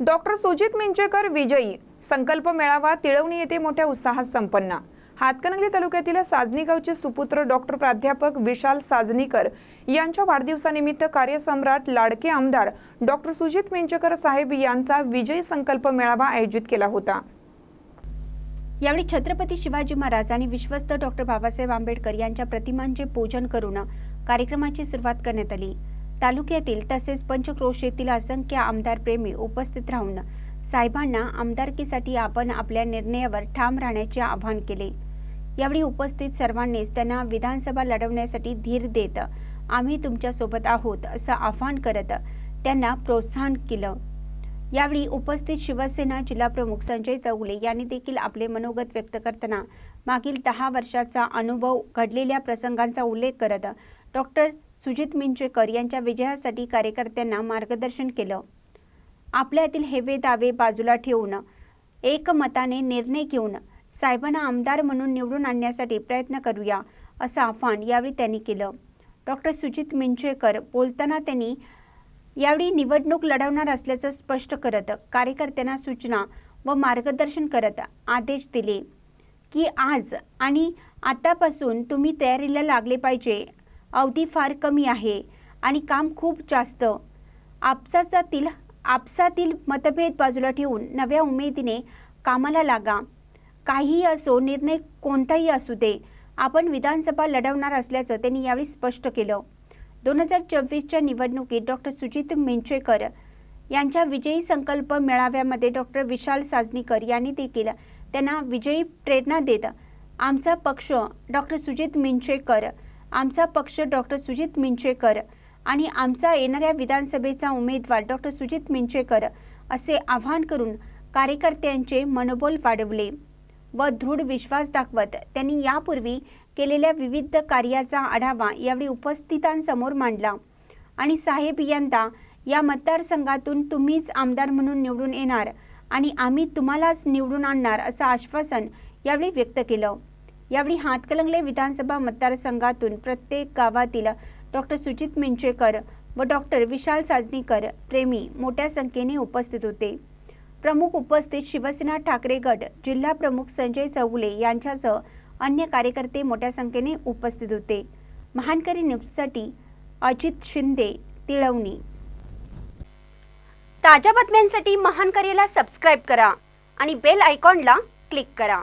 Doctor Sujit Minchekar विजयी. संकल्प मेळावा तिळवणी येथे मोठ्या उत्साहात संपन्न. हातकणंगले तालुक्यातील साजनी गावचे सुपुत्र डॉक्टर प्राध्यापक विशाल साजनीकर यांच्या वाढदिवसानिमित्त कार्यसम्राट लाडके आमदार डॉक्टर सुजित मिंचेकर साहेब यांचा विजयी संकल्प मेळावा आयोजित केला होता. यावेळी छत्रपती शिवाजी महाराज आणि विश्वस्त डॉक्टर बाबासाहेब आंबेडकर यांच्या प्रतिमांचे पूजन करून कार्यक्रमाची सुरुवात करण्यात आली. तालुक्यातील तसेच पंचक्रोश येथील असंख्य आमदार प्रेमी उपस्थित राहून साहेबांना आमदारकीसाठी आपण आपल्या निर्णयावर ठाम राहण्याचे आवाहन केले. यावेळी उपस्थित सर्वांनीच त्यांना विधानसभा लढवण्यासाठी धीर देत आम्ही तुमच्यासोबत आहोत असं आवाहन करत त्यांना प्रोत्साहन केलं. यावेळी उपस्थित शिवसेना जिल्हाप्रमुख संजय चौगुले यांनी देखील आपले मनोगत व्यक्त करताना मागील दहा वर्षाचा अनुभव घडलेल्या प्रसंगांचा उल्लेख करत डॉक्टर सुजित मिंचेकर यांच्या विजयासाठी कार्यकर्त्यांना मार्गदर्शन केलं. आपल्यातील हेवे दावे बाजूला ठेवून एकमताने निर्णय घेऊन साहेबांना आमदार म्हणून निवडून आणण्यासाठी प्रयत्न करूया असं आव्हान यावेळी त्यांनी केलं. डॉक्टर सुजित मिंचेकर बोलताना त्यांनी यावेळी निवडणूक लढवणार असल्याचं स्पष्ट करत कार्यकर्त्यांना सूचना व मार्गदर्शन करत आदेश दिले की आज आणि आतापासून तुम्ही तयारीला लागले पाहिजे अवधी फार कमी आहे आणि काम खूप जास्त. आपसातील आपसातील मतभेद बाजूला ठेवून नव्या उमेदीने कामाला लागा. काहीही असो निर्णय कोणताही असू दे आपण विधानसभा लढवणार असल्याचं त्यांनी यावेळी स्पष्ट केलं. दोन हजार चोवीसच्या निवडणुकीत डॉक्टर सुजित मिंचेकर यांच्या विजयी संकल्प मेळाव्यामध्ये डॉक्टर विशाल साजनीकर यांनी देखील त्यांना विजयी प्रेरणा देत आमचा पक्ष डॉक्टर सुजित मिंचेकर आमचा पक्ष डॉक्टर सुजित मिंचेकर आणि आमचा येणाऱ्या विधानसभेचा उमेदवार डॉक्टर सुजित मिंचेकर असे आवाहन करून कार्यकर्त्यांचे मनोबल वाढवले व दृढ विश्वास दाखवत त्यांनी यापूर्वी केलेल्या विविध कार्याचा आढावा यावेळी उपस्थितांसमोर मांडला. आणि साहेब यंदा या मतदारसंघातून तुम्हीच आमदार म्हणून निवडून येणार आणि आम्ही तुम्हालाच निवडून आणणार असं आश्वासन यावेळी व्यक्त केलं. यावेळी हातकलंगले विधानसभा मतदारसंघातून प्रत्येक गावातील डॉक्टर सुजित मिंचेकर व डॉक्टर विशाल साजनीकर प्रेमी मोठ्या संख्येने उपस्थित होते. प्रमुख उपस्थित शिवसेना ठाकरे गट जिल्हा प्रमुख संजय चौगुले यांच्यासह अन्य कार्यकर्ते मोठ्या संख्येने उपस्थित होते. महानकरी न्यूजसाठी अजित शिंदे तिळवणी. ताज्या बातम्यांसाठी महानकरीला सबस्क्राईब करा आणि बेल आयकॉनला क्लिक करा.